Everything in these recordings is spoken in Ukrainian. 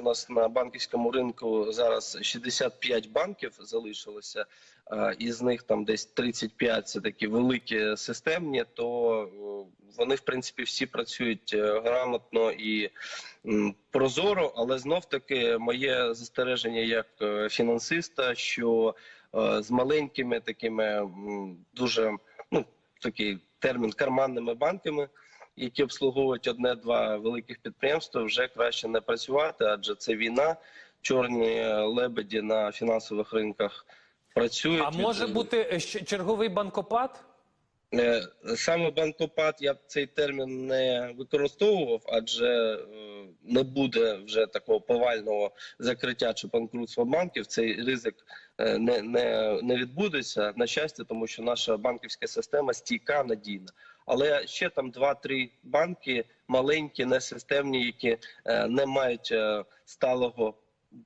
У нас на банківському ринку зараз 65 банків залишилося, із них там десь 35 – це такі великі системні. То вони в принципі всі працюють е, грамотно і прозоро. Але знов таки моє застереження як е, фінансиста, що е, з маленькими такими дуже ну такий термін карманними банками які обслуговують одне-два великих підприємства, вже краще не працювати, адже це війна. Чорні лебеді на фінансових ринках працюють. А може бути е, черговий банкопад? Е, саме банкопад я б цей термін не використовував, адже е, не буде вже такого повального закриття чи банкрутства банків. Цей ризик е, не, не, не відбудеться на щастя, тому що наша банківська система стійка, надійна. Але ще там два-три банки маленькі, несистемні, які е, не мають е, сталого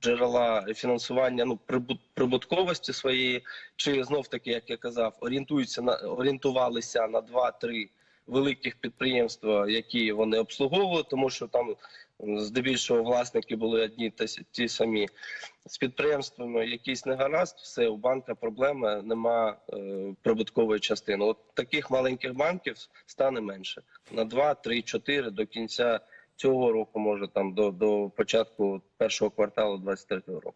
джерела фінансування, ну прибут- прибутковості своєї, чи знов таки, як я казав, орієнтуються на орієнтувалися на два-три великих підприємства, які вони обслуговували, тому що там здебільшого власники були одні та ті самі. З підприємствами якийсь негаразд, все у банка проблема, нема е, прибуткової частини. От таких маленьких банків стане менше на 2, 3, 4 до кінця цього року, може там до, до початку першого кварталу 23 року.